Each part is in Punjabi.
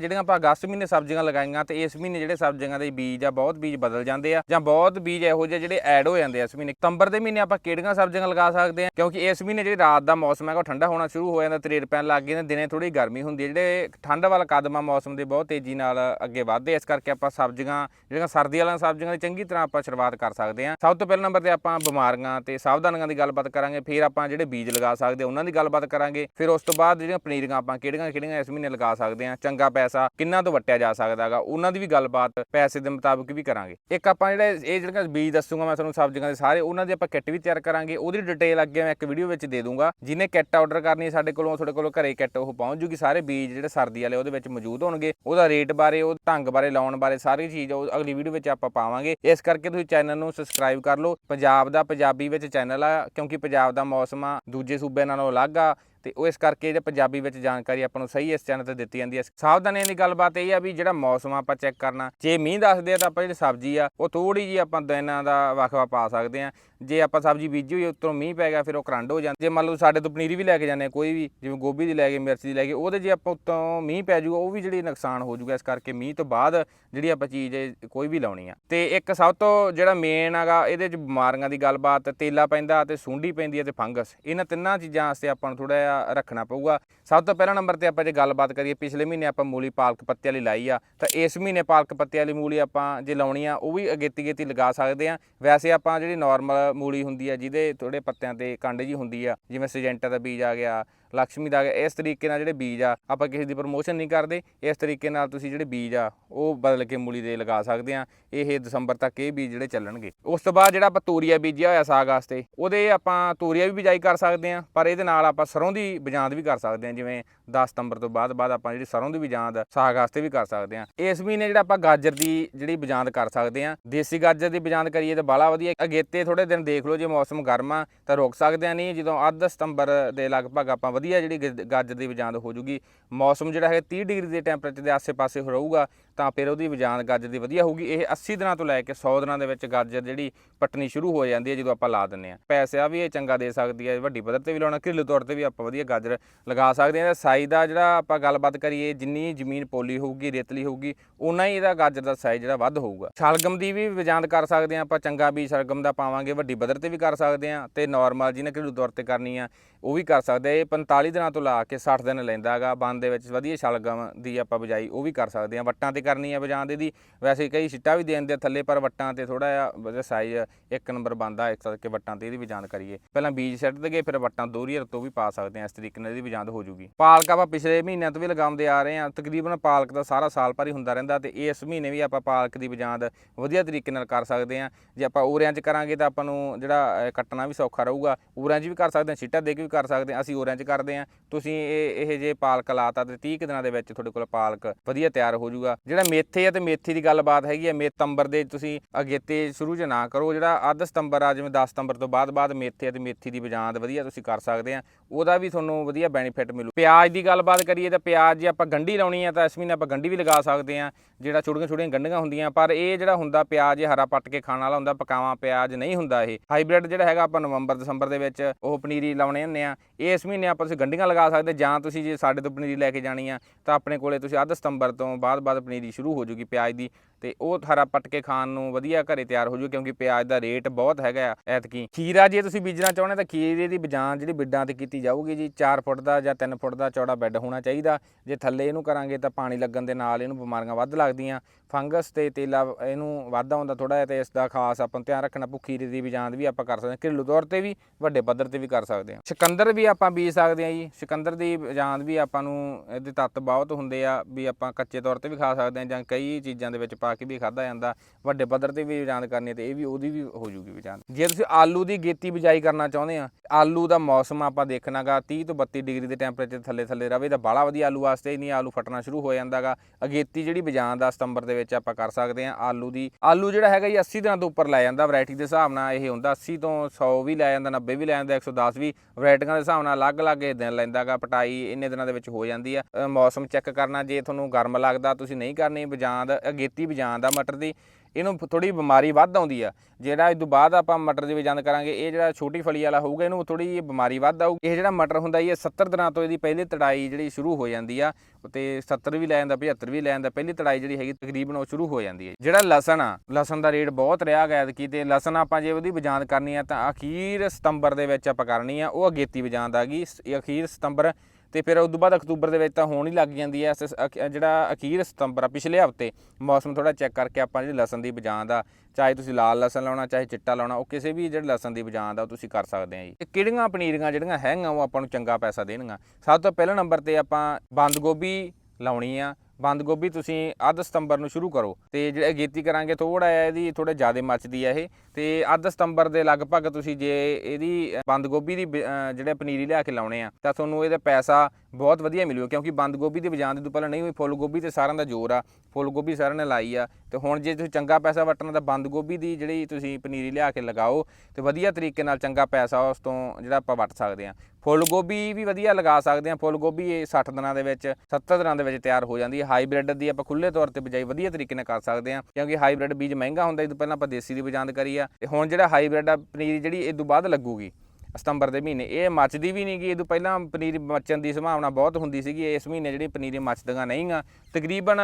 ਜਿਹੜੀਆਂ ਆਪਾਂ ਅਗਸਤ ਮਹੀਨੇ ਸਬਜ਼ੀਆਂ ਲਗਾਈਆਂ ਤੇ ਇਸ ਮਹੀਨੇ ਜਿਹੜੇ ਸਬਜ਼ੀਆਂ ਦੇ ਬੀਜ ਆ, ਬਹੁਤ ਬੀਜ ਬਦਲ ਜਾਂਦੇ ਆ ਜਾਂ ਬਹੁਤ ਬੀਜ ਇਹੋ ਜਿਹੇ ਜਿਹੜੇ ਐਡ ਹੋ ਜਾਂਦੇ ਆ ਇਸ ਮਹੀਨੇ। ਸਤੰਬਰ ਦੇ ਮਹੀਨੇ ਆਪਾਂ ਕਿਹੜੀਆਂ ਸਬਜ਼ੀਆਂ ਲਗਾ ਸਕਦੇ ਆ? ਕਿਉਂਕਿ ਇਸ ਮਹੀਨੇ ਜਿਹੜੀ ਰਾਤ ਦਾ ਮੌਸਮ ਹੈਗਾ, ਉਹ ਠੰਡਾ ਹੋਣਾ ਸ਼ੁਰੂ ਹੋ ਜਾਂਦਾ, ਤਰੇੜ ਪੈਣ ਲੱਗ ਗਏ ਨੇ ਦਿਨੇ ਥੋੜੀ ਗਰਮੀ ਹੁੰਦੀ ਹੈ ਜਿਹੜੇ ਠੰਡ ਵਾਲਾ ਕਦਮ ਆ ਮੌਸਮ ਦੇ ਬਹੁਤ ਤੇਜ਼ੀ ਨਾਲ ਅੱਗੇ ਵਧਦੇ ਇਸ ਕਰਕੇ ਆਪਾਂ ਸਬਜ਼ੀਆਂ, ਜਿਹੜੀਆਂ ਸਰਦੀ ਵਾਲੀਆਂ ਸਬਜ਼ੀਆਂ ਦੀ ਚੰਗੀ ਤਰ੍ਹਾਂ ਆਪਾਂ ਸ਼ੁਰੂਆਤ ਕਰ ਸਕਦੇ ਆ। ਸਭ ਤੋਂ ਪਹਿਲੇ ਨੰਬਰ ਤੇ ਆਪਾਂ ਬਿਮਾਰੀਆਂ ਤੇ ਸਾਵਧਾਨੀਆਂ ਦੀ ਗੱਲਬਾਤ ਕਰਾਂਗੇ, ਫਿਰ ਆਪਾਂ ਜਿਹੜੇ ਬੀਜ ਲਗਾ ਸਕਦੇ ਉਹਨਾਂ ਦੀ ਗੱਲਬਾਤ ਕਰਾਂਗੇ। ਫਿਰ ਉਸ ਤੋਂ ਬਾਅਦ ਜਿਹੜੀਆਂ ਪਨੀਰੀਆਂ ਆਪਾਂ ਕਿਹੜੀਆਂ ਕਿਹੜੀਆਂ ਇਸ ਮਹੀਨੇ ਲਗਾ ਸਕਦੇ ਆ, ਚੰਗਾ ਪੈ ਪੈਸਾ ਕਿੰਨਾ ਤੋਂ ਵਟਿਆ ਜਾ ਸਕਦਾ ਉਹਨਾਂ ਦੀ ਵੀ ਗੱਲਬਾਤ ਪੈਸੇ ਦੇ ਮੁਤਾਬਕ ਵੀ ਕਰਾਂਗੇ। ਇੱਕ ਆਪਾਂ ਜਿਹੜੇ ਇਹ ਜਿਹੜੀਆਂ ਬੀਜ ਦੱਸੂਗਾ ਮੈਂ ਤੁਹਾਨੂੰ ਸਬਜ਼ੀਆਂ ਦੇ ਸਾਰੇ, ਉਹਨਾਂ ਦੀ ਆਪਾਂ ਕਿੱਟ ਵੀ ਤਿਆਰ ਕਰਾਂਗੇ। ਉਹਦੀ ਡਿਟੇਲ ਅੱਗੇ ਮੈਂ ਇੱਕ ਵੀਡੀਓ ਵਿੱਚ ਦੇ ਦੂੰਗਾ, ਜਿਹਨੇ ਕਿੱਟ ਆਰਡਰ ਕਰਨੀ ਹੈ ਸਾਡੇ ਕੋਲੋਂ ਤੁਹਾਡੇ ਕੋਲੋਂ ਘਰੇ ਕਿੱਟ ਉਹ ਪਹੁੰਚ ਜੂਗੀ। ਸਾਰੇ ਬੀਜ ਜਿਹੜੇ ਸਰਦੀ ਵਾਲੇ, ਉਹਦੇ ਵਿੱਚ ਮੌਜੂਦ ਹੋਣਗੇ। ਉਹਦਾ ਰੇਟ ਬਾਰੇ, ਉਹ ਢੰਗ ਬਾਰੇ, ਲਾਉਣ ਬਾਰੇ ਸਾਰੀ ਚੀਜ਼ ਉਹ ਅਗਲੀ ਵੀਡੀਓ ਵਿੱਚ ਆਪਾਂ ਪਾਵਾਂਗੇ। ਇਸ ਕਰਕੇ ਤੁਸੀਂ ਚੈਨਲ ਨੂੰ ਸਬਸਕ੍ਰਾਈਬ ਕਰ ਲਓ। ਪੰਜਾਬ ਦਾ ਪੰਜਾਬੀ ਵਿੱਚ ਚੈਨਲ ਆ, ਕਿਉਂਕਿ ਪੰਜਾਬ ਦਾ ਮੌਸਮ ਆ, ਦੂਜੇ ਸੂਬਿਆਂ ਨਾਲੋਂ ਅਲੱਗ ਆ। ਤੇ ਉਹ ਇਸ ਕਰਕੇ ਜੇ ਪੰਜਾਬੀ ਵਿੱਚ ਜਾਣਕਾਰੀ ਆਪਾਂ ਨੂੰ ਸਹੀ ਇਸ ਚੈਨਲ ਤੇ ਦਿੱਤੀ ਜਾਂਦੀ ਹੈ। ਸਾਵਧਾਨੀਆਂ ਦੀ ਗੱਲਬਾਤ ਇਹ ਆ ਵੀ ਜਿਹੜਾ ਮੌਸਮ ਆ, ਆਪਾਂ ਚੈੱਕ ਕਰਨਾ। ਜੇ ਮੀਂਹ ਦੱਸਦੇ ਆ ਤਾਂ ਆਪਾਂ ਜਿਹੜੀ ਸਬਜ਼ੀ ਆ, ਉਹ ਥੋੜੀ ਜੀ ਆਪਾਂ ਦਿਨਾਂ ਦਾ ਵਕਫਾ ਪਾ ਸਕਦੇ ਆ। ਜੇ ਆਪਾਂ ਸਬਜ਼ੀ ਬੀਜੀ ਹੋਈ ਉੱਤੋਂ ਮੀਂਹ ਪੈ ਗਿਆ, ਫਿਰ ਉਹ ਕਰੰਡ ਹੋ ਜਾਂਦੀ। ਜੇ ਮੰਨ ਲਓ ਸਾਡੇ ਤੋਂ ਪਨੀਰੀ ਵੀ ਲੈ ਕੇ ਜਾਂਦੇ ਆ, ਕੋਈ ਵੀ, ਜਿਵੇਂ ਗੋਭੀ ਦੀ ਲੈ ਕੇ, ਮਿਰਚ ਦੀ ਲੈ ਕੇ, ਉਹਦੇ ਜੇ ਆਪਾਂ ਉੱਤੋਂ ਮੀਂਹ ਪੈ ਜਾਊਗਾ, ਉਹ ਵੀ ਜਿਹੜੀ ਨੁਕਸਾਨ ਹੋ ਜਾਊਗਾ। ਇਸ ਕਰਕੇ ਮੀਂਹ ਤੋਂ ਬਾਅਦ ਜਿਹੜੀ ਆਪਾਂ ਚੀਜ਼ ਇਹ ਕੋਈ ਵੀ ਲਾਉਣੀ ਆ। ਤੇ ਇੱਕ ਸਭ ਤੋਂ ਜਿਹੜਾ ਮੇਨ ਹੈਗਾ, ਇਹਦੇ ਚ ਬਿਮਾਰੀਆਂ ਦੀ ਗੱਲਬਾਤ, ਤੇਲਾ ਪੈਂਦਾ ਤੇ ਸੁੰਡੀ ਪੈਂਦੀ ਹੈ ਤੇ ਫੰਗਸ। ਇਹਨਾਂ ਤਿੰਨਾਂ ਚੀਜ਼ਾਂ ਵਾਸਤੇ ਆਪਾਂ ਨੂੰ ਥੋੜਾ ਜਿਹਾ ਰੱਖਣਾ ਪਊਗਾ। ਸਭ ਤੋਂ ਪਹਿਲਾ ਨੰਬਰ ਤੇ ਆਪਾਂ ਜੇ ਗੱਲਬਾਤ ਕਰੀਏ, ਪਿਛਲੇ ਮਹੀਨੇ ਆਪਾਂ ਮੂਲੀ ਪਾਲਕ ਪੱਤੇ ਵਾਲੀ ਲਾਈ ਆ। ਤਾਂ ਇਸ ਮਹੀਨੇ ਪਾਲਕ ਪੱਤੇ ਵਾਲੀ ਮੂਲੀ ਆਪਾਂ ਜੇ ਲਾਉਣੀ ਆ, ਉਹ ਵੀ ਅਗੇਤੀ ਗੇਤੀ ਲਗਾ ਸਕਦੇ ਆ। ਵੈਸੇ ਆਪਾਂ ਜਿਹੜੀ ਨਾਰਮਲ ਮੂਲੀ ਹੁੰਦੀ ਆ, ਜਿਹਦੇ ਥੋੜੇ ਪੱਤਿਆਂ ਤੇ ਕੰਡ ਜੀ ਹੁੰਦੀ ਆ, ਜਿਵੇਂ ਸਜੈਂਟਾ ਦਾ ਬੀਜ ਆ ਗਿਆ ਲక్ష్ਮੀ ਦਾ, ਇਸ ਤਰੀਕੇ ਨਾਲ ਜਿਹੜੇ ਬੀਜ ਆ, ਆਪਾਂ ਕਿਸੇ ਦੀ ਪ੍ਰਮੋਸ਼ਨ ਨਹੀਂ ਕਰਦੇ, ਇਸ ਤਰੀਕੇ ਨਾਲ ਤੁਸੀਂ ਜਿਹੜੇ ਬੀਜ ਆ, ਉਹ ਬਦਲ ਕੇ ਮੂਲੀ ਦੇ ਲਗਾ ਸਕਦੇ ਆ, ਇਹ ਦਸੰਬਰ ਤੱਕ ਇਹ ਬੀਜ ਜਿਹੜੇ ਚੱਲਣਗੇ। ਉਸ ਤੋਂ ਬਾਅਦ ਜਿਹੜਾ ਆਪਾਂ ਤੋਰੀਆ ਬੀਜਿਆ ਹੋਇਆ ਸਾਗ ਵਾਸਤੇ, ਉਹਦੇ ਆਪਾਂ ਤੋਰੀਆ ਵੀ ਬਿਜਾਈ ਕਰ ਸਕਦੇ ਆ, ਪਰ ਇਹਦੇ ਨਾਲ ਆਪਾਂ ਸਰੋਂ ਦੀ ਬਜਾਂਦ ਵੀ ਕਰ ਸਕਦੇ ਆ, ਜਿਵੇਂ 10 ਸਤੰਬਰ ਤੋਂ ਬਾਅਦ ਬਾਅਦ ਆਪਾਂ ਜਿਹੜੀ ਸਰੋਂ ਦੀ ਬਜਾਂਦ ਸਾਗ ਵਾਸਤੇ ਵੀ ਕਰ ਸਕਦੇ ਆ। ਇਸ ਮਹੀਨੇ ਜਿਹੜਾ ਆਪਾਂ ਗਾਜਰ ਦੀ ਜਿਹੜੀ ਬਜਾਂਦ ਕਰ ਸਕਦੇ ਆ, ਦੇਸੀ ਗਾਜਰ ਦੀ ਬਜਾਂਦ ਕਰੀਏ ਤਾਂ ਬਾਲਾ ਵਧੀਆ, ਅਗੇਤੇ ਥੋੜੇ ਦਿਨ ਦੇਖ ਲਓ ਜੇ ਮੌਸਮ ਗਰਮ ਆ, ਤਾਂ ਰੋਕ ਸਕਦੇ ਆ, ਨਹੀਂ ਜਦੋਂ ਅੱਧ ਸਤੰਬਰ ਦੇ ਲਗਭਗ ਆਪਾਂ ਵਧੀਆ ਜਿਹੜੀ ਗ- ਗਾਜਰ ਦੀ ਬਜਾਂਦ ਹੋ ਜੂਗੀ। ਮੌਸਮ ਜਿਹੜਾ ਹੈ 30 ਡਿਗਰੀ ਦੇ ਟੈਂਪਰੇਚਰ ਦੇ ਆਸੇ-ਪਾਸੇ ਰਹੂਗਾ, ਤਾਂ ਫਿਰ ਉਹਦੀ ਬਜਾਂਦ ਗਾਜਰ ਦੀ ਵਧੀਆ ਹੋਊਗੀ। ਇਹ 80 ਦਿਨਾਂ ਤੋਂ ਲੈ ਕੇ 100 ਦਿਨਾਂ ਦੇ ਵਿੱਚ ਗਾਜਰ ਜਿਹੜੀ ਪਟਣੀ ਸ਼ੁਰੂ ਹੋ ਜਾਂਦੀ ਹੈ, ਜਦੋਂ ਆਪਾਂ ਲਾ ਦਿੰਦੇ ਆ ਪੈਸਾ ਵੀ ਇਹ ਚੰਗਾ ਦੇ ਸਕਦੀ ਹੈ, ਵੱਡੀ ਪੱਧਰ ਤੇ ਵੀ ਲਾਉਣਾ, ਘਰੇਲੂ ਤੌਰ ਤੇ ਵੀ ਆਪਾਂ ਵਧੀਆ ਗਾਜਰ ਲਗਾ ਸਕਦੇ ਹਾਂ। ਸਾਈਜ਼ ਦਾ ਜਿਹੜਾ ਆਪਾਂ ਗੱਲਬਾਤ ਕਰੀਏ, ਜਿੰਨੀ ਜ਼ਮੀਨ ਪੋਲੀ ਹੋਊਗੀ, ਰੇਤਲੀ ਹੋਊਗੀ ਉਨਾ ਹੀ ਇਹਦਾ ਗਾਜਰ ਦਾ ਸਾਈਜ਼ ਜਿਹੜਾ ਵੱਧ ਹੋਊਗਾ। ਸ਼ਲਗਮ ਦੀ ਵੀ ਬਜਾਂਦ ਕਰ ਸਕਦੇ ਹਾਂ ਆਪਾਂ, ਚੰਗਾ ਵੀ ਸ਼ਲਗਮ ਦਾ ਪਾਵਾਂਗੇ, ਵੱਡੀ ਪੱਧਰ ਤੇ ਵੀ ਕਰ ਸਕਦੇ ਹਾਂ, ਤੇ ਨਾਰਮਲ ਜਿਹਨੇ ਘਰੇਲੂ ਤੌਰ ਤੇ ਕਰਨੀ ਆ, ਉਹ ਵੀ ਕਰ ਸਕਦੇ ਆ। ਇਹ 45 ਦਿਨਾਂ ਤੋਂ ਲਾ ਕੇ 60 ਦਿਨ ਲੈਂਦਾ ਹੈਗਾ। ਬੰਦ ਦੇ ਵਿੱਚ ਵਧੀਆ ਸ਼ਲਗਮ ਦੀ ਆਪਾਂ ਬਜਾਈ ਉਹ ਵੀ ਕਰ ਸਕਦੇ ਆ ਵੱਟਾਂ ਤੇ ਕਰਨੀ ਆ ਬਜਾਂਦ ਇਹਦੀ ਵੈਸੇ ਕਈ ਸਿੱਟਾ ਵੀ ਦੇ ਦਿੰਦੇ ਆ ਥੱਲੇ, ਪਰ ਵੱਟਾਂ ਤੇ ਥੋੜਾ ਜਿਹਾ ਸਾਈਜ਼ ਇੱਕ ਨੰਬਰ ਬੰਦਾ ਇੱਕ ਕਰਕੇ ਵੱਟਾਂ ਤੇ ਇਹਦੀ ਵੀ ਕਰੀਏ। ਪਹਿਲਾਂ ਬੀਜ ਸੱਟ ਦਗੇ, ਫਿਰ ਵੱਟਾਂ ਦੋਰੀਅਰ ਤੋਂ ਵੀ ਪਾ ਸਕਦੇ ਆ ਇਸ ਤਰੀਕੇ ਨਾਲ ਇਹਦੀ ਵੀ ਜਾਂਦ ਹੋ ਜੂਗੀ। ਪਾਲਕ ਆਪਾਂ ਪਿਛਲੇ ਮਹੀਨਿਆਂ ਤੋਂ ਵੀ ਲਗਾਉਂਦੇ ਆ ਰਹੇ ਆ ਤਕਰੀਬਨ ਪਾਲਕ ਦਾ ਸਾਰਾ ਸਾਲ ਭਰ ਹੀ ਹੁੰਦਾ ਰਹਿੰਦਾ ਤੇ ਇਸ ਮਹੀਨੇ ਵੀ ਆਪਾਂ ਪਾਲਕ ਦੀ ਬਜਾਂਦ ਵਧੀਆ ਤਰੀਕੇ ਨਾਲ ਕਰ ਸਕਦੇ ਆ ਜੇ ਆਪਾਂ ਓਰਿਆਂ 'ਚ ਕਰਾਂਗੇ ਤਾਂ ਆਪਾਂ ਨੂੰ ਜਿਹੜਾ ਕੱਟਣਾ ਵੀ ਸੌਖਾ ਰਹੂਗਾ। ਊਰਿਆਂ 'ਚ ਵੀ ਕਰ ਸਕਦੇ ਆ ਛਿੱਟਾ ਦੇ ਕੇ ਵੀ ਕਰ ਸਕਦੇ ਆ ਅਸੀਂ ਓਰਿਆਂ 'ਚ ਕਰਦੇ ਆ। ਤੁਸੀਂ ਇਹ ਇਹ ਜੇ ਪਾਲਕ ਲਾਤਾ ਤੇ 30 ਕੁ ਦਿਨਾਂ ਦੇ ਵਿੱਚ ਤੁਹਾਡੇ ਕੋਲ ਪਾਲਕ ਵਧੀਆ ਤਿਆਰ ਹੋ ਜਾਊਗਾ। ਜਿਹੜਾ ਮੇਥੇ ਆ ਤੇ ਮੇਥੀ ਦੀ ਗੱਲਬਾਤ ਹੈਗੀ ਆ, ਮੇ ਦੇ ਤੁਸੀਂ ਅਗੇਤੇ ਸ਼ੁਰੂ 'ਚ ਨਾ ਕਰੋ। ਜਿਹੜਾ ਅੱਧ ਸਤੰਬਰ ਆ, ਜਿਵੇਂ 10 ਸਤੰਬਰ ਤੋਂ ਬਾਅਦ ਬਾਅਦ ਮੇਥੇ ਤੇ ਮੇਥੀ ਦੀ ਬਜਾਂਦ ਵਧੀਆ ਤੁਸੀਂ ਕਰ ਸਕਦੇ ਆ। ਉਹਦਾ ਵੀ ਤੁਹਾਨੂੰ ਵਧੀਆ ਬੈਨੀਫਿਟ ਮਿਲੂ। ਪਿਆਜ਼ ਦੀ ਗੱਲਬਾਤ ਕਰੀਏ ਤਾਂ ਪਿਆਜ਼ ਜੇ ਆਪਾਂ ਗੰਢੀ ਲਾਉਣੀ ਆ ਤਾਂ ਇਸ ਮਹੀਨੇ ਆਪਾਂ ਗੰਢੀ ਵੀ ਲਗਾ ਸਕਦੇ ਆ। ਜਿਹੜਾ ਛੋਟੀਆਂ ਛੋਟੀਆਂ ਗੰਢੀਆਂ ਹੁੰਦੀਆਂ, ਪਰ ਇਹ ਜਿਹੜਾ ਹੁੰਦਾ ਪਿਆਜ਼, ਇਹ ਹਰਾ ਪੱਟ ਕੇ ਖਾਣ ਵਾਲਾ ਹੁੰਦਾ, ਪਕਾਵਾਂ ਪਿਆਜ਼ ਨਹੀਂ ਹੁੰਦਾ ਇਹ। ਹਾਈਬ੍ਰਿਡ ਜਿਹੜਾ ਹੈਗਾ ਆਪਾਂ ਨਵੰਬਰ, ਦਸੰਬਰ ਦੇ ਵਿੱਚ ਉਹ ਪਨੀਰੀ ਲਾਉਣੇ ਹੁੰਦੇ ਆ। ਇਸ ਮਹੀਨੇ ਆਪਾਂ ਤੁਸੀਂ ਗੰਢੀਆਂ ਲਗਾ ਸਕਦੇ, ਜਾਂ ਤੁਸੀਂ ਜੇ ਸਾਡੇ ਤੋਂ ਪਨੀਰੀ ਲੈ ਕੇ ਜਾਣੀ ਆ, ਤਾਂ ਆਪਣੇ ਕੋਲੇ ਤੁਸੀਂ ਅੱਧ ਸਤੰਬਰ ਤੋਂ ਬਾਅਦ ਬਾਅਦ ਪਨੀਰੀ ਸ਼ੁਰੂ ਹੋ ਜੂਗੀ ਪਿਆਜ਼ ਦੀ, ਤੇ ਉਹ ਹਰਾ ਪੱਟ ਕੇ ਖਾਣ ਨੂੰ ਵਧੀਆ ਘਰੇ ਤਿਆਰ ਹੋ ਜੂ ਕਿਉਂਕਿ ਪਿਆਜ਼ ਦਾ ਰੇਟ ਬਹੁਤ ਹੈਗਾ ਆ ਐਤਕੀ। ਖੀਰਾ ਜੇ ਤੁਸੀਂ ਬੀਜਣਾ ਚਾਹੁੰਦੇ ਤਾਂ ਖੀਰੇ ਦੀ ਬਜਾਨ ਜਿਹੜੀ ਬਿੱਡਾਂ ਤੇ ਕੀਤੀ ਜਾਊਗੀ ਜੀ 4 ਫੁੱਟ ਦਾ ਜਾਂ 3 ਫੁੱਟ ਦਾ ਚੌੜਾ ਬੈੱਡ ਹੋਣਾ ਚਾਹੀਦਾ। ਜੇ ਥੱਲੇ ਇਹਨੂੰ ਕਰਾਂਗੇ ਤਾਂ ਪਾਣੀ ਲੱਗਣ ਦੇ ਨਾਲ ਇਹਨੂੰ ਬਿਮਾਰੀਆਂ ਵੱਧ ਲੱਗਦੀਆਂ। ਫੰਗਸ ਤੇ ਤੇਲਾ ਇਹਨੂੰ ਵਾਧਾ ਹੁੰਦਾ ਥੋੜਾ ਜਿਹਾ, ਤੇ ਇਸ ਦਾ ਖਾਸ ਆਪਾਂ ਨੂੰ ਧਿਆਨ ਰੱਖਣਾ ਪਊ ਖੀਰੇ ਦੀ ਬਜਾਂਦ ਵੀ ਆਪਾਂ ਕਰ ਸਕਦੇ ਹਾਂ। ਘਰੇਲੂ ਤੌਰ ਤੇ ਵੀ, ਵੱਡੇ ਪੱਧਰ ਤੇ ਵੀ ਕਰ ਸਕਦੇ ਹਾਂ। ਸ਼ਿਕੰਦਰ ਵੀ ਆਪਾਂ ਬੀਜ ਸਕਦੇ ਸਕਦੇ ਹਾਂ ਜੀ। ਸ਼ਿਕੰਦਰ ਦੀ ਜਾਂਦ ਵੀ ਆਪਾਂ ਨੂੰ ਇਹਦੇ ਤੱਤ ਬਹੁਤ ਹੁੰਦੇ ਆ ਵੀ ਆਪਾਂ ਕੱਚੇ ਤੌਰ ਤੇ ਵੀ ਖਾ ਸਕਦੇ ਹਾਂ ਜਾਂ ਕਈ ਚੀਜ਼ਾਂ ਦੇ ਵਿੱਚ ਪਾ ਕੇ ਵੀ ਖਾਦਾ ਜਾਂਦਾ। ਵੱਡੇ ਪੱਧਰ ਤੇ ਵੀ ਜਾਂਦ ਕਰਨੀ ਤੇ ਇਹ ਵੀ ਉਹਦੀ ਵੀ ਹੋ ਜੂਗੀ ਬਜਾਂਦ ਜੇ ਤੁਸੀਂ ਆਲੂ ਦੀ ਗੇਤੀ ਬਿਜਾਈ ਕਰਨਾ ਚਾਹੁੰਦੇ ਆ ਆਲੂ ਦਾ ਮੌਸਮ ਆਪਾਂ ਦੇਖਣਾਗਾ 30 ਤੋਂ 32 ਡਿਗਰੀ ਦੇ ਟੈਂਪਰੇਚਰ ਥੱਲੇ ਥੱਲੇ ਰਵੇ ਤਾਂ ਬਾਲਾ ਵਧੀਆ ਆਲੂ ਵਾਸਤੇ ਹੀ ਨਹੀਂ ਆਲੂ ਫਟਣਾ ਸ਼ੁਰੂ ਹੋ ਜਾਂਦਾਗਾ ਅਗੇਤੀ ਜਿਹੜੀ ਬਜਾਂਦ ਆ ਸਤੰਬਰ ਦੇ ਵਿੱਚ ਆਪਾਂ ਕਰ ਸਕਦੇ ਆ ਆਲੂ ਦੀ। ਆਲੂ ਜਿਹੜਾ ਹੈਗਾ ਜੀ 80 ਦਿਨਾਂ ਤੋਂ ਉੱਪਰ ਲੈ ਜਾਂਦਾ ਵੈਰਾਈਟੀ ਦੇ ਹਿਸਾਬ ਨਾਲ ਇਹ ਹੁੰਦਾ। 80 ਤੋਂ 100 ਵੀ ਲੈ ਜਾਂਦਾ 90 ਵੀ ਲੈ ਜਾਂਦਾ 110 ਵੀ ਵੈਰਾਈਟੀਆਂ ਦੇ ਹਿਸਾਬ ਨਾਲ ਅਲੱਗ-ਅਲੱਗ ਇਹ ਦਿਨ ਲੈਂਦਾਗਾ ਪਟਾਈ ਇੰਨੇ ਦਿਨਾਂ ਦੇ ਵਿੱਚ ਹੋ ਜਾਂਦੀ ਆ। ਮੌਸਮ ਚੈੱਕ ਕਰਨਾ, ਜੇ ਤੁਹਾਨੂੰ ਗਰਮ ਲੱਗਦਾ, ਤੁਸੀਂ ਨਹੀਂ ਕਰਨੀ, ਬਜਾਂਦ ਅਗੇਤੀ ਬਜਾਂਦ ਆ ਮਟਰ ਦੀ। ਇਹਨੂੰ ਥੋੜੀ ਬਿਮਾਰੀ ਵੱਧ ਆਉਂਦੀ ਆ। ਜਿਹੜਾ ਇਸ ਤੋਂ ਬਾਅਦ ਆਪਾਂ ਮਟਰ ਦੇ ਵਿੱਚ ਜਾਂਦ ਕਰਾਂਗੇ ਇਹ ਜਿਹੜਾ ਛੋਟੀ ਫਲੀ ਵਾਲਾ ਹੋਊਗਾ ਇਹਨੂੰ ਥੋੜੀ ਜਿਹੀ ਬਿਮਾਰੀ ਵੱਧ ਆਊਗੀ। ਇਹ ਜਿਹੜਾ ਮਟਰ ਹੁੰਦਾ ਜੀ, ਇਹ 70 ਦਿਨਾਂ ਤੋਂ ਇਹਦੀ ਪਹਿਲੀ ਤੜਾਈ ਜਿਹੜੀ ਸ਼ੁਰੂ ਹੋ ਜਾਂਦੀ ਆ ਤੇ 70 ਵੀ ਲੈ ਜਾਂਦਾ 75 ਵੀ ਲੈ ਜਾਂਦਾ ਪਹਿਲੀ ਤੜਾਈ ਜਿਹੜੀ ਹੈਗੀ ਤਕਰੀਬਨ ਉਹ ਸ਼ੁਰੂ ਹੋ ਜਾਂਦੀ ਹੈ। ਜਿਹੜਾ ਲਸਣ ਆ ਲਸਣ ਦਾ ਰੇਟ ਬਹੁਤ ਰਿਹਾ ਗਿਆ ਕੀ ਤੇ ਲਸਣ ਆਪਾਂ ਜੇ ਉਹਦੀ ਬਜਾਂਦ ਕਰਨੀ ਆ ਤਾਂ ਅਖੀਰ ਸਤੰਬਰ ਦੇ ਵਿੱਚ ਆਪਾਂ ਕਰਨੀ ਆ ਉਹ ਅਗੇਤੀ ਬਜਾਂਦ ਆ ਗਈ। ਅਖੀਰ ਸਤੰਬਰ ਤੇ ਫਿਰ ਉਸ ਤੋਂ ਬਾਅਦ ਅਕਤੂਬਰ ਦੇ ਵਿੱਚ ਤਾਂ ਹੋਣ ਹੀ ਲੱਗ ਜਾਂਦੀ ਹੈ। ਅਖ- ਜਿਹੜਾ ਅਖੀਰ ਸਤੰਬਰ ਆ, ਪਿਛਲੇ ਹਫ਼ਤੇ ਮੌਸਮ ਥੋੜਾ ਚੈੱਕ ਕਰਕੇ ਆਪਾਂ ਜਿਹੜੀ ਲਸਣ ਦੀ ਬਜਾਂਦ ਦਾ, ਚਾਹੇ ਤੁਸੀਂ ਲਾਲ ਲਸਣ ਲਾਉਣਾ, ਚਾਹੇ ਚਿੱਟਾ ਲਾਉਣਾ, ਉਹ ਕਿਸੇ ਵੀ ਜਿਹੜੇ ਲਸਣ ਦੀ ਬਜਾਂਦ ਦਾ ਉਹ ਤੁਸੀਂ ਕਰ ਸਕਦੇ ਆ ਜੀ। ਤੇ ਕਿਹੜੀਆਂ ਪਨੀਰੀਆਂ ਜਿਹੜੀਆਂ ਹੈਗੀਆਂ ਉਹ ਆਪਾਂ ਨੂੰ ਚੰਗਾ ਪੈਸਾ ਦੇਣਗੀਆਂ। ਸਭ ਤੋਂ ਪਹਿਲੇ ਨੰਬਰ ਤੇ ਆਪਾਂ ਬੰਦ ਗੋਭੀ ਲਾਉਣੀ ਆ ਬੰਦ ਗੋਭੀ ਤੁਸੀਂ ਅੱਧ ਸਤੰਬਰ ਨੂੰ ਸ਼ੁਰੂ ਕਰੋ। ਤੇ ਜਿਹੜੇ ਅਗੇਤੀ ਕਰਾਂਗੇ ਥੋੜਾ ਜਿਹਾ ਇਹਦੀ ਥੋੜਾ ਜ਼ਿਆਦਾ ਮੱਚਦੀ ਹੈ ਇਹ। ਤੇ ਅੱਧ ਸਤੰਬਰ ਦੇ ਲਗਭਗ ਤੁਸੀਂ ਜੇ ਇਹਦੀ, ਬੰਦ ਗੋਭੀ ਦੀ ਬ- ਜਿਹੜੇ ਪਨੀਰੀ ਲਿਆ ਕੇ ਲਾਉਣੇ ਆ, ਤਾਂ ਤੁਹਾਨੂੰ ਇਹਦਾ ਪੈਸਾ ਬਹੁਤ ਵਧੀਆ ਮਿਲੂਗਾ ਕਿਉਂਕਿ ਬੰਦ ਗੋਭੀ ਦੀ ਬਜਾਨ ਤੋਂ ਪਹਿਲਾਂ ਨਹੀਂ ਹੋਈ, ਫੁੱਲ ਗੋਭੀ ਤੇ ਸਾਰਿਆਂ ਦਾ ਜ਼ੋਰ ਆ। ਫੁੱਲ ਗੋਭੀ ਸਾਰਿਆਂ ਨੇ ਲਾਈ ਆ। ਤੇ ਹੁਣ ਜੇ ਤੁਸੀਂ ਚੰਗਾ ਪੈਸਾ ਵਟਣਾ ਤਾਂ ਬੰਦ ਗੋਭੀ ਦੀ ਜਿਹੜੀ ਤੁਸੀਂ ਪਨੀਰੀ ਲਿਆ ਕੇ ਲਗਾਓ ਤੇ ਵਧੀਆ ਤਰੀਕੇ ਨਾਲ ਚੰਗਾ ਪੈਸਾ ਉਸ ਤੋਂ ਜਿਹੜਾ ਆਪਾਂ ਵਟ ਸਕਦੇ ਆ। ਫੁੱਲ ਗੋਭੀ ਵੀ ਵਧੀਆ ਲਗਾ ਸਕਦੇ ਆ। ਫੁੱਲ ਗੋਭੀ ਇਹ 60 ਦਿਨਾਂ ਦੇ ਵਿੱਚ 70 ਦਿਨਾਂ ਦੇ ਵਿੱਚ ਤਿਆਰ ਹੋ ਜਾਂਦੀ ਹੈ। ਹਾਈਬ੍ਰਿਡ ਦੀ ਆਪਾਂ ਖੁੱਲੇ ਤੌਰ ਤੇ ਬਜਾਈ ਵਧੀਆ ਤਰੀਕੇ ਨਾਲ ਕਰ ਸਕਦੇ ਆ, ਕਿਉਂਕਿ ਹਾਈਬ੍ਰਿਡ ਬੀਜ ਮਹਿੰਗਾ ਹੁੰਦਾ, ਇਹ ਤੋਂ ਪਹਿਲਾਂ ਆਪਾਂ ਦੇਸੀ ਦੀ ਬਜਾਂਦ ਕਰੀ ਆ। ਤੇ ਹੁਣ ਜਿਹੜਾ ਹਾਈਬ੍ਰਿਡ ਆ, ਪਨੀਰੀ ਜਿਹੜੀ ਇਹ ਤੋਂ ਬਾਅਦ ਲੱਗੂਗੀ। ਸਤੰਬਰ ਦੇ ਮਹੀਨੇ। ਇਹ ਮੱਚਦੀ ਵੀ ਨਹੀਂ ਗੀ ਇਹ ਤੋਂ ਪਹਿਲਾਂ ਪਨੀਰੀ ਮੱਚਣ ਦੀ ਸੰਭਾਵਨਾ ਬਹੁਤ ਹੁੰਦੀ ਸੀਗੀ। ਇਸ ਮਹੀਨੇ ਜਿਹੜੀ ਪਨੀਰੀ ਮੱਚਦੀਆਂ ਨਹੀਂ ਗਾ ਤਕਰੀਬਨ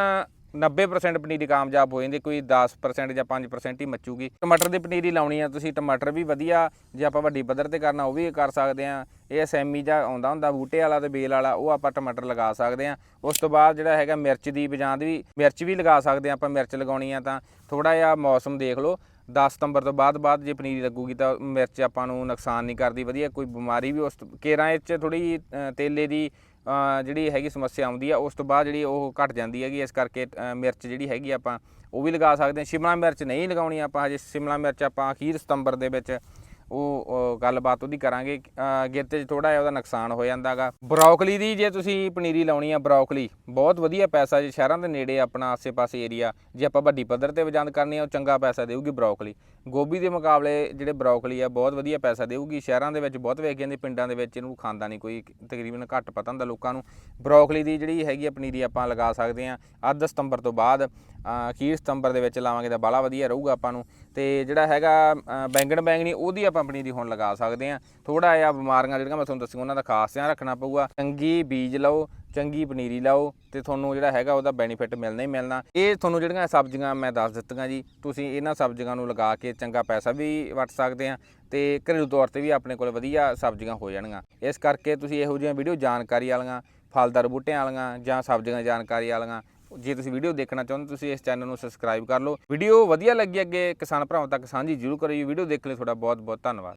90% ਪਨੀਰੀ ਕਾਮਯਾਬ ਹੋ ਜਾਂਦੀ, ਕੋਈ 10% ਜਾਂ 5% ਹੀ ਮੱਚੂਗੀ। ਟਮਾਟਰ ਦੀ ਪਨੀਰੀ ਲਾਉਣੀ ਆ ਤੁਸੀਂ, ਟਮਾਟਰ ਵੀ ਵਧੀਆ। ਜੇ ਆਪਾਂ ਵੱਡੀ ਪੱਧਰ ਤੇ ਕਰਨਾ, ਉਹ ਵੀ ਕਰ ਸਕਦੇ ਆ। ਇਹ ਸੈਮੀ ਜਾਂ ਆਉਂਦਾ ਹੁੰਦਾ, ਬੂਟੇ ਵਾਲਾ ਤੇ ਬੇਲ ਵਾਲਾ, ਉਹ ਆਪਾਂ ਟਮਾਟਰ ਲਗਾ ਸਕਦੇ ਆ। ਉਸ ਤੋਂ ਬਾਅਦ ਜਿਹੜਾ ਹੈਗਾ ਮਿਰਚ ਦੀ ਬਜਾਂਦ ਵੀ, ਮਿਰਚ ਵੀ ਲਗਾ ਸਕਦੇ ਆ ਆਪਾਂ, ਮਿਰਚ ਲਗਾਉਣੀ ਆ ਤਾਂ। ਥੋੜਾ ਜਿਹਾ ਮੌਸਮ ਦੇਖ ਲਓ। 10 ਸਤੰਬਰ ਤੋਂ ਬਾਅਦ ਬਾਅਦ ਜੇ ਪਨੀਰੀ ਲੱਗੂਗੀ ਤਾਂ ਮਿਰਚ ਆਪਾਂ ਨੂੰ ਨੁਕਸਾਨ ਨਹੀਂ ਕਰਦੀ, ਵਧੀਆ, ਕੋਈ ਬਿਮਾਰੀ ਵੀ ਉਸ ਕੇਰਾਂ ਇਹ 'ਚ ਥੋੜੀ ਤੇਲੇ ਦੀ ਜਿਹੜੀ ਹੈਗੀ ਸਮੱਸਿਆ ਆਉਂਦੀ ਆ, ਉਸ ਤੋਂ ਬਾਅਦ ਜਿਹੜੀ ਉਹ ਘਟ ਜਾਂਦੀ ਹੈਗੀ, ਇਸ ਕਰਕੇ ਮਿਰਚ ਜਿਹੜੀ ਹੈਗੀ ਆਪਾਂ ਉਹ ਵੀ ਲਗਾ ਸਕਦੇ ਹਾਂ। ਸ਼ਿਮਲਾ ਮਿਰਚ ਨਹੀਂ ਲਗਾਉਣੀ ਆਪਾਂ ਹਜੇ, ਸ਼ਿਮਲਾ ਮਿਰਚ ਆਪਾਂ ਅਖੀਰ ਸਤੰਬਰ ਦੇ ਵਿੱਚ ਉਹ ਗੱਲਬਾਤ ਉਹਦੀ ਕਰਾਂਗੇ। ਅ, ਗਿੱਤੇ 'ਚ ਥੋੜਾ ਜਿਹਾ ਉਹਦਾ ਨੁਕਸਾਨ ਹੋ ਜਾਂਦਾਗਾ। ਬਰੋਕਲੀ ਦੀ ਜੇ ਤੁਸੀਂ ਪਨੀਰੀ ਲਾਉਣੀ ਆ ਬਰੋਕਲੀ ਬਹੁਤ ਵਧੀਆ ਪੈਸਾ ਜੇ ਸ਼ਹਿਰਾਂ ਦੇ ਨੇੜੇ ਆਪਣਾ ਆਸੇ-ਪਾਸੇ ਏਰੀਆ ਜੇ ਆਪਾਂ ਵੱਡੀ ਪੱਧਰ ਤੇ ਵਜੰਦ ਕਰਨੀ ਆ ਉਹ ਚੰਗਾ ਪੈਸਾ ਦੇਊਗੀ ਬਰੋਕਲੀ। ਗੋਭੀ ਦੇ ਮੁਕਾਬਲੇ ਜਿਹੜੇ ਬਰੋਕਲੀ ਆ ਬਹੁਤ ਵਧੀਆ ਪੈਸਾ ਦੇਊਗੀ। ਸ਼ਹਿਰਾਂ ਦੇ ਵਿੱਚ ਬਹੁਤ ਵੇਖ ਜਾਂਦੇ ਪਿੰਡਾਂ ਦੇ ਵਿੱਚ ਇਹਨੂੰ ਖਾਂਦਾ ਨਹੀਂ ਕੋਈ ਤਕਰੀਬਨ ਘੱਟ ਪਤਾ ਹੁੰਦਾ ਲੋਕਾਂ ਨੂੰ। ਬਰੋਕਲੀ ਦੀ ਜਿਹੜੀ ਹੈਗੀ ਆ ਪਨੀਰੀ ਆਪਾਂ ਲਗਾ ਸਕਦੇ ਆ ਅੱਧ ਸਤੰਬਰ ਤੋਂ ਬਾਅਦ ਅਖੀਰ ਸਤੰਬਰ ਦੇ ਵਿੱਚ ਲਾਵਾਂਗੇ ਤਾਂ ਬਾਲਾ ਵਧੀਆ ਰਹੂਗਾ ਆਪਾਂ ਨੂੰ। ਤੇ ਜਿਹੜਾ ਹੈਗਾ ਬੈਂਗਣ ਬੈਂਗਣੀ ਉਹਦੀ ਆਪਾਂ ਕੰਪਨੀ ਦੀ ਹੁਣ ਲਗਾ ਸਕਦੇ ਆ ਥੋੜਾ ਜਿਹਾ ਬਿਮਾਰੀਆਂ ਜਿਹੜੀਆਂ ਮੈਂ ਤੁਹਾਨੂੰ ਦੱਸੀਆਂ, ਉਹਨਾਂ ਦਾ ਖਾਸ ਧਿਆਨ ਰੱਖਣਾ ਪਊਗਾ। ਚੰਗੀ ਬੀਜ ਲਓ, ਚੰਗੀ ਪਨੀਰੀ ਲਾਓ ਤੇ ਤੁਹਾਨੂੰ ਜਿਹੜਾ ਹੈਗਾ ਉਹਦਾ ਬੈਨੀਫਿਟ ਮਿਲਣਾ ਹੀ ਮਿਲਣਾ। ਇਹ ਤੁਹਾਨੂੰ ਜਿਹੜੀਆਂ ਸਬਜ਼ੀਆਂ ਮੈਂ ਦੱਸ ਦਿੱਤੀਆਂ ਜੀ, ਤੁਸੀਂ ਇਹਨਾਂ ਸਬਜ਼ੀਆਂ ਨੂੰ ਲਗਾ ਕੇ ਚੰਗਾ ਪੈਸਾ ਵੀ ਵਟ ਸਕਦੇ ਆ ਤੇ ਘਰੇਲੂ ਤੌਰ ਤੇ ਵੀ ਆਪਣੇ ਕੋਲ ਵਧੀਆ ਸਬਜ਼ੀਆਂ ਹੋ ਜਾਣਗੀਆਂ। ਇਸ ਕਰਕੇ ਤੁਸੀਂ ਇਹੋ ਜਿਹੀਆਂ ਵੀਡੀਓ ਜਾਣਕਾਰੀ ਵਾਲੀਆਂ, ਫਲਦਾਰ ਬੂਟਿਆਂ ਵਾਲੀਆਂ ਜਾਂ ਸਬਜ਼ੀਆਂ ਦੀ ਜਾਣਕਾਰੀ ਵਾਲੀਆਂ ਜੇ ਤੁਸੀਂ ਵੀਡੀਓ ਦੇਖਣਾ ਚਾਹੁੰਦੇ ਤੁਸੀਂ ਇਸ ਚੈਨਲ ਨੂੰ ਸਬਸਕ੍ਰਾਈਬ ਕਰ ਲਓ। ਵੀਡੀਓ ਵਧੀਆ ਲੱਗੀ ਅੱਗੇ, ਕਿਸਾਨ ਭਰਾਵਾਂ ਤੱਕ ਸਾਂਝੀ ਜ਼ਰੂਰ ਕਰਿਓ। ਵੀਡੀਓ ਦੇਖਣ ਲਈ ਤੁਹਾਡਾ ਬਹੁਤ ਬਹੁਤ ਧੰਨਵਾਦ।